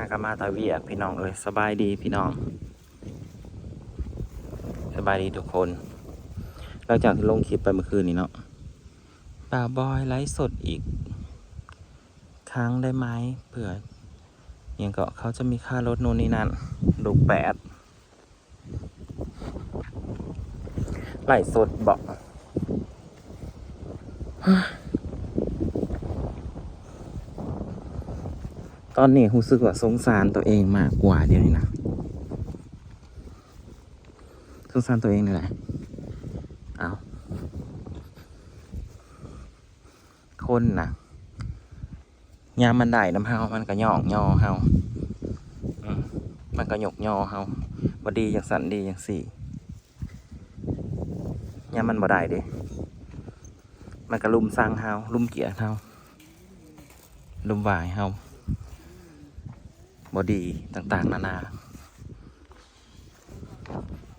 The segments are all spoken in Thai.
ากามาตาเวียกพี่น้องเอ้ยสบายดีพี่น้อง สบายดีทุกคนหลังจากที่ลงคลิปไปเมื่อคืนนี้เนาะป่าบอยไลฟ์สดอีก ครั้งได้ไหมเผื่อยังก็เขาจะมีค่ารถโน่นนี่นั่นลูกแปดไลฟ์สดบอก ตอนนี้รู้สึกว่าสงสารตัวเองมากกว่าเดี๋ยวนี้นะสงสารตัวเองนี่แหละเอาคนนะยามมันได้น้ำเฮามันก็ย่องย่อเฮาอมันก็หยกย่อเฮาบดีอย่างสันดีอย่างสี่ยามมันบ่ได้เด้มันก็ลุมสร้างเฮาลุมเกียดเฮาลุมวายเฮา บ่ดีต่างๆ นานา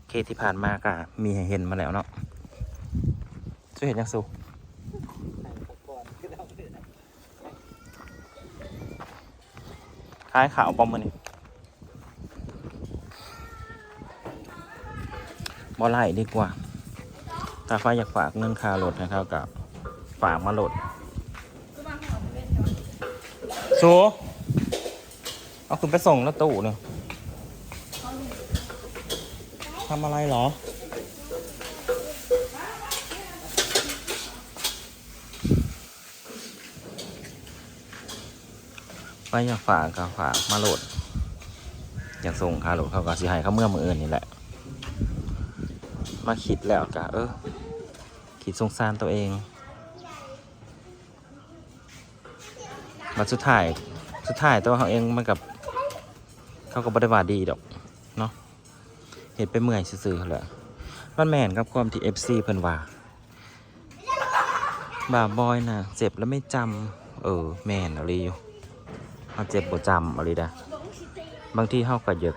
เคสที่ผ่านมากะมีให้เห็นมาแล้วเนาะช่วยเห็นยังสุคล้ายขาวปอมมือนี่บอไล่ดีกว่า ถ้าฟ้าอยากฝากเงินค่ารถนะครับกับฝากมาโหลดสู เอาคุณไปส่งแล้วตู้เนี่ยทำอะไรเหรอ ไปอยากฝากก็ฝากมาโหลด อยากส่งคาโหลดเขาก็สิให้เขาเมื่อมืออื่นนี่แหละ มาคิดแล้วก็เออ คิดสงสารตัวเองมาสุดท้าย สุดท้ายตัวเขาเองมันกับ เขาก็บริวาดีดอกเนาะเห็ดไปเมื่อยซื่อๆแหละมันแม่นกับความที่ FC เพิ่นว่าบาบอยน่ะเจ็บแล้วไม่จำเออแม่นอาลีอยู่เขาเจ็บบ่จำอาลีดะบางทีเฮาก็เยอะ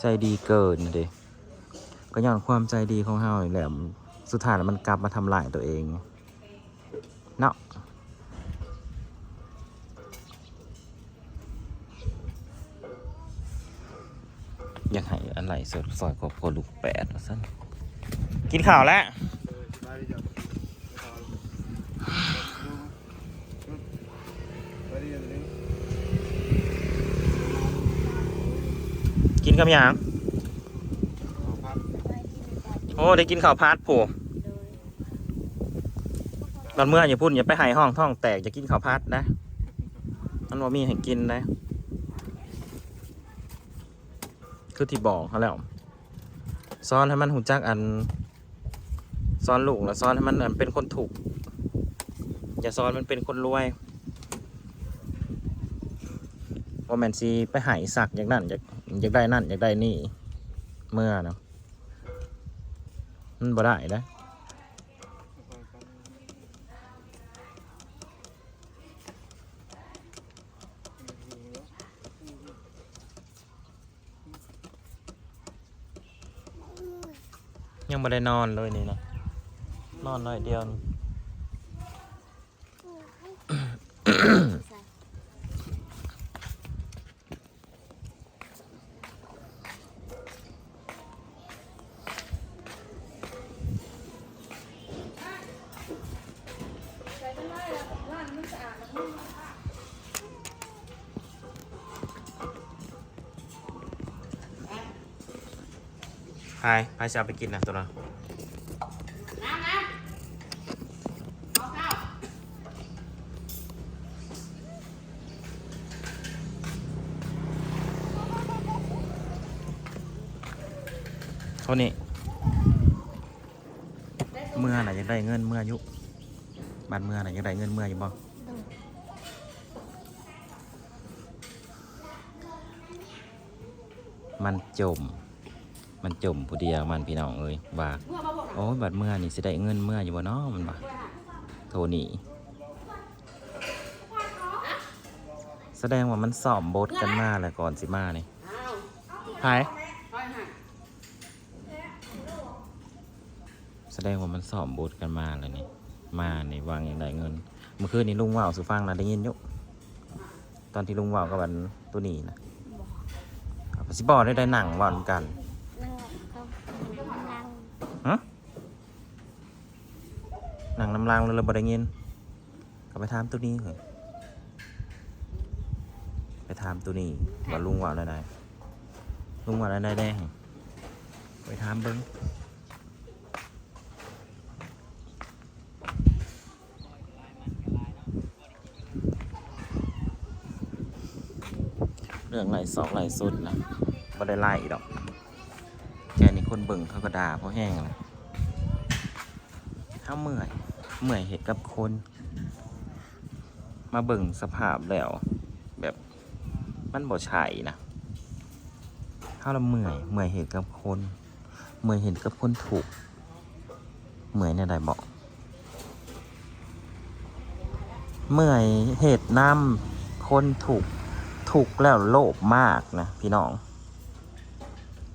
ใจดีเกินเด้ก็ย้อนความใจดีของเฮาแหละสุดท้ายแล้วมันกลับมาทำลายตัวเองเนาะ อยากให้อะไรสดซอยกบโพลูกแปดว่าสั้นกินข้าวแล้วกินกับยังโอ้ได้กินข้าวพัดผูตอนเมื่ออย่าพูดอย่าไปหายห้องท้องแตกอย่ากินข้าวพัดนะมันว่ามีให้กินนะ คือที่บอกเขาแล้วซ้อนให้มันหูจักอันซ้อนลูกแล้วซ้อนให้มันอันเป็นคนถูก อย่าซ้อนมันเป็นคนรวยว่าแมนซีไปหายสักอย่างนั้นอยากอยากได้นั่นอยากได้นี่ เมื่อเนาะมันบ่ได้นะ ยังไม่ได้นอนเลยนี่นะนอนหน่อยเดียวนี่ พายพายจะเอาไปกินนะตัวเราเท่านี้ เมื่อไหร่ยังได้เงินเมื่ออายุบันเมื่อไหร่ยังได้เงินเมื่ออยู่บ่มันจม มันจมผู้เดียวมันพี่น้องเอ้ยว่าโอ้ยบัดเมื่อนี่สิได้เงินเมื่ออยู่บ่เนาะมันบ่าโทนี่แสดงว่ามันสอมบทกันมาแล้วก่อนสิมานี่หายแสดงว่ามันสอมบทกันมาเลยนี่มานี่วางอย่างไรเงิน เมื่อคืนนี้ลุงว่าวสุฟังนะได้ยินยุตอนที่ลุงว่าวกับวันตัวนี้นะสิบอได้ได้หนังว่ากันนั่งเขานั่ง ฮะหนังน้ำลางเลยเราบ่ได้ยินก็ไปถามตัวนี้เหรอไปถามตัวนี้ว่าลุงว่าอะไรได้ลุงว่าอะไรได้แดงไปถามเบิ้งเรื่องไหลสองไหลสุดนะบ่ได้ไล่ดอก คนเบิ่งเขาก็ด่าเพราะแห้งเลยถ้าเมื่อยเมื่อยเหตุกับคน มาเบิ่งสภาพแล้ว แบบมันบ่ใช่นะถ้าเราเมื่อยเมื่อยเหตุกับคน เมื่อยเห็นกับคนถูกเมื่อยในใดบอกเมื่อยเหตุน้ำคนถูกถูกแล้วโลภมากนะพี่น้อง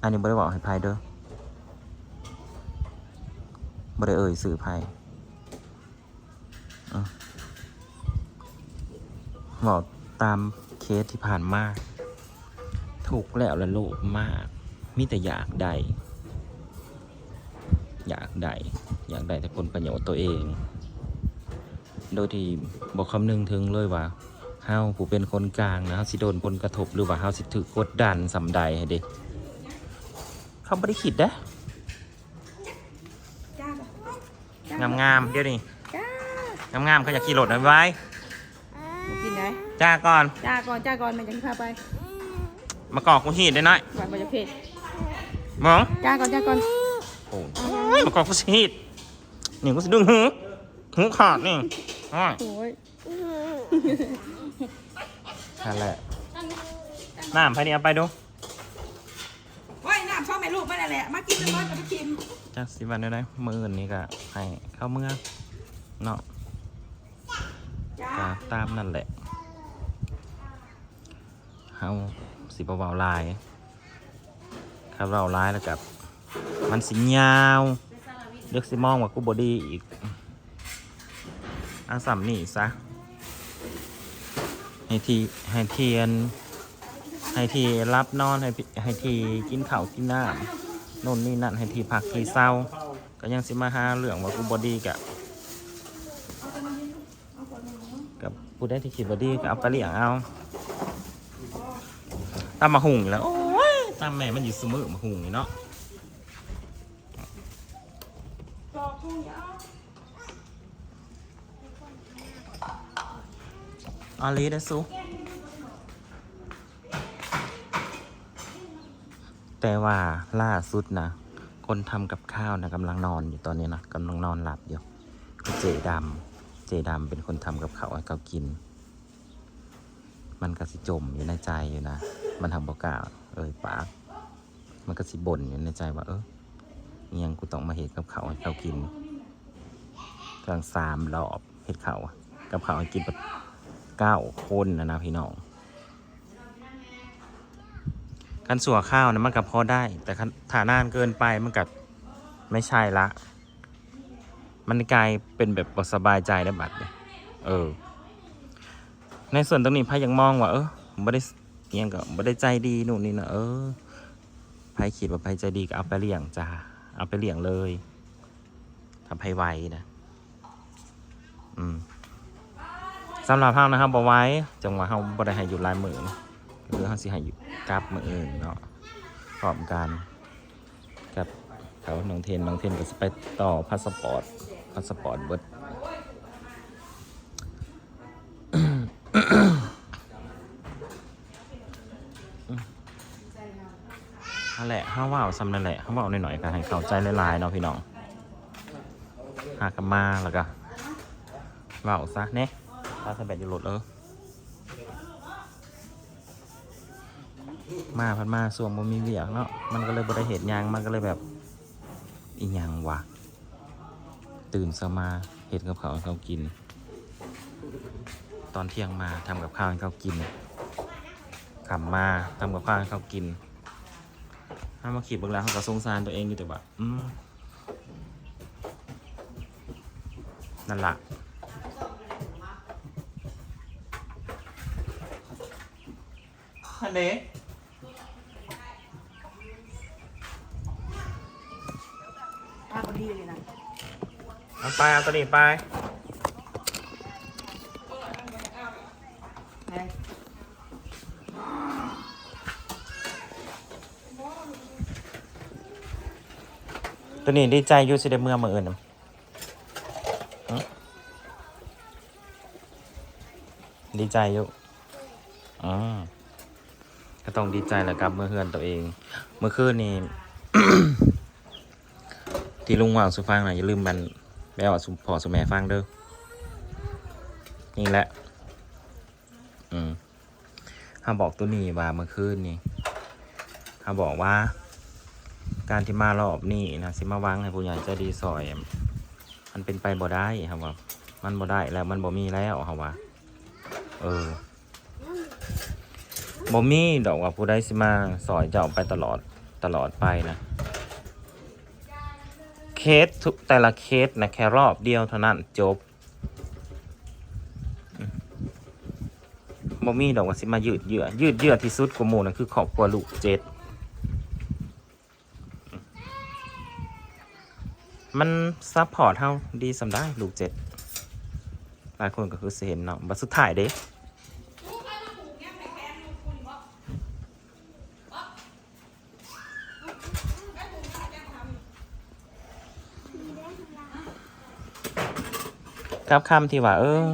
อันนี้บ่ได้บอกให้ภัยเด้อ บ่ได้เอ่ยสื่อภัยอ่บอกตามเคสที่ผ่านมาถูกแล้วและโลภมากมีแต่อยากได้อยากได้อยากได้แต่ผลประโยชน์ตัวเอง โดยที่บอกคำนึงถึงเลยว่าเฮาผู้เป็นคนกลางนะเฮาสิโดนผลกระทบหรือว่าเฮาสิถูกกดดันสำใดให้เด็เขาไม่ได้คิดนะ จ้าบ่ งามงามๆเดี๋ยวนี้จ้างามงามๆเขาอยากขี่รถนะไว้กินไหนจ้าก่อนจ้าก่อนจ้าก่อนมันจะพาไปมากอกกูหีดได้น้อยหวานมันจะเผ็ดมองจ้าก่อนจ้าก่อนโอ้ยมากอกกูหีดนี่กูสิดึงหูหูขาดนี่อ้อยโอ้ยนั่นแหละน้ำไปนี่เอาไปดูโอ้ยน้ำช่องแม่ลูกไม่ได้แหละ มากินแล้วก็จะไปชิม จ้าสิวันได้ไหมมืออื่นนี่ก็ให้เข้าเมื่อเนาะก็ตามนั่นแหละเฮาสิบเบาลายครับเราลายแล้วกับ มันสิยาวเด็กสิมองว่ากูบอดีอีกอาสัมนี่ซะให้ทีให้เทียน ให้ทีรับนอน ให้ให้ทีกินข้าวกินน้ำ โน่นนี่นั่นให้ทีพักทีเศร้าก็ยังสิมาหาเรื่องว่ากูบอดีกะกับผู้ได้ที่คิดบอดีก็เอาไปเลี้ยงเอาตามมาหุงอยู่แล้วตามแม่มันอยู่เสมอมาหุงเนาะอาลีได้สุ แต่ว่าล่าสุดนะ คนทำกับข้าวนะกำลังนอนอยู่ตอนนี้นะกำลังนอนหลับอยู่เจดำเจดำเป็นคนทำกับข้าวให้เขากิน มันก็สิจมอยู่ในใจอยู่นะ มันทำบอกกล้าเอ่ยปากมันก็สิบ่นอยู่ในใจว่า เออเอียงกูต้องมาเห็ดกับเขาวให้เขากินกลางสามรอบเห็ดเขากับเขาวให้กินแบบเก้าคนนะนะพี่น้อง การสัวข้าวนะมันกับพอได้ แต่คันถ้านานเกินไปมันกับไม่ใช่ละ มันกลายเป็นแบบสบายใจได้บัดเลยเออ ในส่วนตรงนี้พายยังมองว่า เออไม่ได้เอียงก็ไม่ได้ใจดีนู่นนี่นะเออพายคิดว่าพายใจดีก็เอาไปเลี้ยงจ้าเอาไปเลี้ยงเลยทำให้ไวนะอืมสำหรับเฮานะครับบ่ไว้จังหวะเฮาบ่ได้ให้อยู่ลายมือนะ คือเฮาสิให้กลับมืออื่นเนาะพร้อมกันกับเขาน้องเทนน้องเทนก็สิไปต่อพาสปอร์ตพาสปอร์ตเบิดนั่นแหละห้าว่าวซ้ำนั่นแหละห้าว่าวหน่อยๆก็ให้เข้าใจหลายๆเนาะพี่น้องหากันมาแล้วก็ว่าวซะเนี่ยตาสแบดอยู่รถเออ มาพันมาส่วงบ่มีเวียกเนาะมันก็เลยบ่ได้เหตุยางมันก็เลยแบบอีหยังวะตื่นสมาเห็ดกับเขาวให้เขากิน ตอนเที่ยงมาทำกับข้าวให้เขากินขำมาทำกับข้าวให้เขากินถ้ามาขีดเบางแล้วเขาก็สงสารตัวเองอยู่แต่ว่าอืมนั่นละอันเด้ อะพอดีเลยนะ เอา ไปเอาตัวนี้ไปตัวนี้ดีใจอยู่สิได้เมื่อมืออื่นนะดีใจอยู่อ๋อก็ต้องดีใจแหละกับเมื่อเฮือนตัวเอง เมื่อคืนนี่ที่ลุงว่างสุฟังน่ยอย่าลืมมัน ไปเอาสุพอสุแม่ฟังเด้อนี่แหละ อืมเขาบอกตัวนี้ว่าเมื่อคืนนี่เขาบอกว่า การที่มารอบนี้นะสิมาวางให้ผู้ใหญ่ใจดีซอย มันเป็นไปบ่ได้ครับว่า มันบ่ได้แล้วมันบ่มีแล้วครับว่า เออบ่มีดอกว่าผู้ใดสิมาซอยเจ้าไปตลอดตลอดไปนะ เคสทุกแต่ละเคสนะแค่รอบเดียวเท่านั้นจบบ่มีดอกว่าสิมายืดเยื้อยืดเยื้อที่สุดกว่าหมู่นั่นคือครอบครัวลูกเจ็ดมันซัพพอร์ตเท่าดีสำได้ลูกเจ็ดหลายคนก็คือสิเห็นเนาะบัดสุดท้ายเด้ ครับคำที่ว่า เออ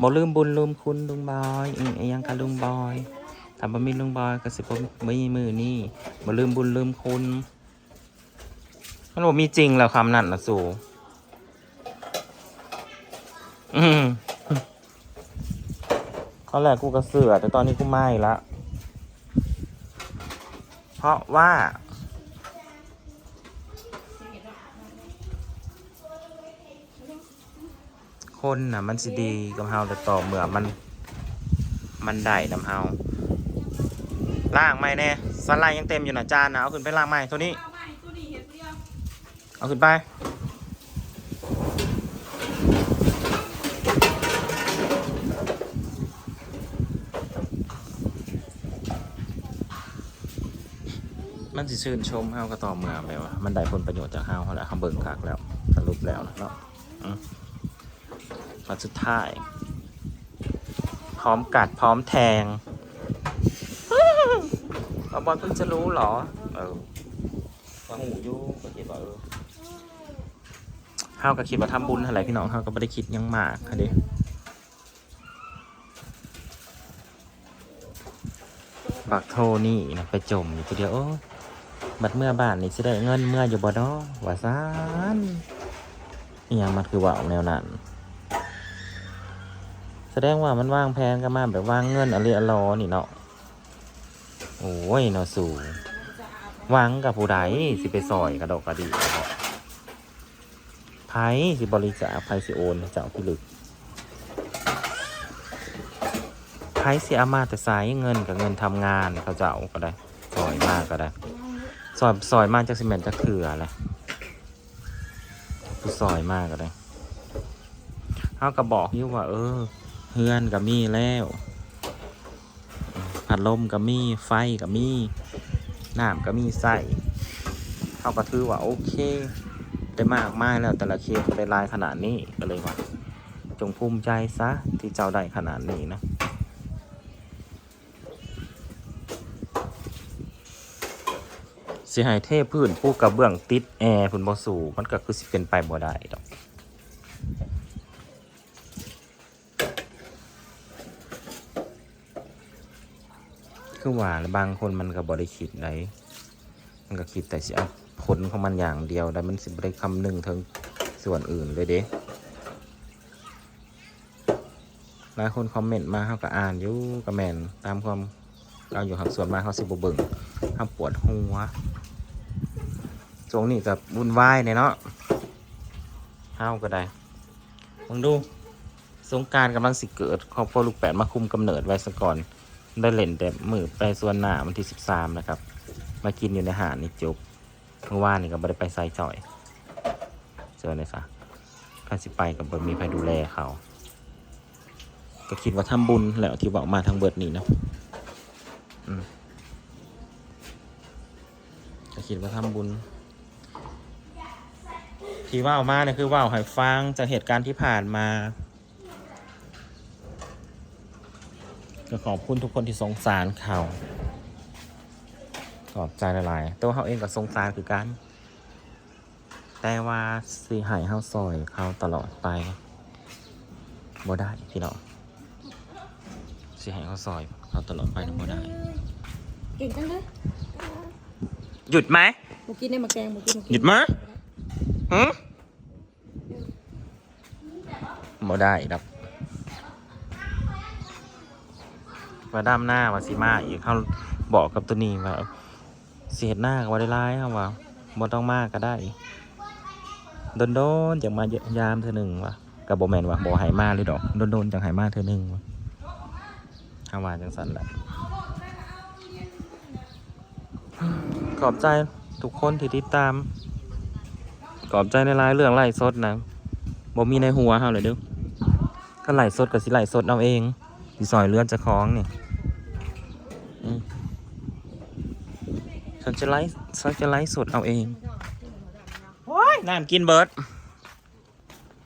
บ่ลืมบุญลืมคุณลุงบอยอีกยังกับลุงบอยถ้าบ่มีลุงบอยก็สิบ่มีมือนี่บ่ลืมบุญลืมคุณมันบอกมีจริงแล้วคำนั้นนะสูอืมตอนแรกกูก็เสือแต่ตอนนี้กูไม่ละเพราะว่า คนน่ะมันสิดีกับเฮาแต่ต่อเมื่อมัน มันได้นำเฮาล่างไม่แน่สไลด์ยังเต็มอยู่นะจานนะเอาขึ้นไปล่างไม่ตัวนี้ เอาใหม่ตัวนี้เอาขึ้นไป มันสิชื่นชมเฮาก็ต่อเมื่อแบบว่ามันได้ผลประโยชน์จากเฮาเขาแหละเขาเบิ่งคักแล้วสรุปแล้วนะเนาะ อืมมาสุดท้าย พร้อมกัดพร้อมแทงเอาบอลเพิ่งจะรู้เหรอ เออว่าหูอยู่ก็คิดว่าเออเฮาก็คิดว่าทำบุญอะไรพี่น้องเฮาก็ไม่ได้คิดหยังมากค่ะเด้บักโทนี่นะไปจมอยู่ทีเดียวโอ้ยบัดเมื่อบ้านนี่สิได้เงินเมื่ออยู่บ่เนาะว่าซานอหยังมันคือว่าแนวนั้น แสดงว่ามันวางแผนกันมาแบบวางเงินอะไรอลอนี่เนาะโอ้ยเนาะสู่วางกับผู้ใดสิไปซอยกระดอกกระดีเนาะไพ่สิบริจาคไพ่สิโอนเจ้าพิลึกไพ่สิอามาแต่สายเงินกับเงินทำงานเขาเจ้าก็ได้ซอยมากก็ได้ซอยซอยมากจากซีเมนต์จากเถื่ออะไรผู้ซอยมากก็ได้เขาก็บอกยู่ว่า เออ เฮือนกับมีแล้วพัดลมกับมีไฟกับมีน้ำกับมีใส่เขาก็ถือว่าโอเค ได้มากมายแล้วแต่ละเคสได้ลายขนาดนี้ก็เลยว่าจงภูมิใจซะที่เจ้าได้ขนาดนี้นะสิให้เทพื้นผู้กระเบื้องติดแอร์พุ่นบ่สูมันก็คือสิเป็นไปบ่ได้ดอก คือว่าแล้วบางคนมันก็บ่ได้คิดไดมันก็คิดแต่สิเอาผลของมันอย่างเดียวแต่มันสิบได้คำหนึ่งถึงส่วนอื่นเลยเด้หลายคนคอมเมนต์มาเขาก็อ่านอยู่ก็แมนตามความเราอยู่หักส่วนมากเขาสิบเบิ่งเขาปวดหัวช่วงนี้กับวุ่นวายเนี่ยเนาะเฮาก็ได้มึงดู สงการกำลังสิเกิดครอบครัวลูกแปดมาคุมกำเนิดไว้ซะก่อน ได้เล่นแต่มือไปส่วนหน้าวันที่สิบสามนะครับ มากินอยู่ในหาดนี่จบเมื่อวานนี่ก็ไม่ได้ไปไซจ่อยเจอเลยซะข้าสิไปกับบมีใครดูแลเขา ก็คิดว่าทำบุญแล้วที่บอกมาทางเบิดนี่นะก็คิดว่าทำบุญที่ว่าวมาเนี่ยคือว่าวใหอยฟังจากเหตุการณ์ที่ผ่านมา ก็ขอบคุณทุกคนที่สงสารเขาขอบใจหลายๆตัวเขาเองก็สงสารคือกัน แต่ว่าสีหายเฮาซอยเขาตลอดไปบ่ได้พี่น้องสีหายเขาซอยเขาตลอดไปนะบ่ได้เก่งจังเลยหยุดไหมหมูกินได้มาแกงหมูกินหมูหกิยุนดไหมหืมบ่ได้ดับ ว่าด้ามหน้าว่าสิมาอีกเขาบอกกับตัวนี้ว่าเสียดหน้ากับว่าได้ร้ายเขาว่าบ่ต้องมากก็ได้โดนโดนๆจังมายามเธอหนึ่งว่ะกับโบแมนว่ะบ่ใหายมาเลยดอกโดนโดนๆจังหายมาเธอหนึ่งวะฮาวาจังสันแหละขอบใจทุกคนที่ติดตาม ขอบใจในรายเรื่องไล่สดนะบ่มีในหัวเฮาเลยเด้อก็ไล่สดกับสิไล่สดเอาเอง สิซอยเลือนจะคล้องนี่ฉันจะไล่ฉันจะไล่สดเอาเอง โอ้ยน้ำกินเบิร์ด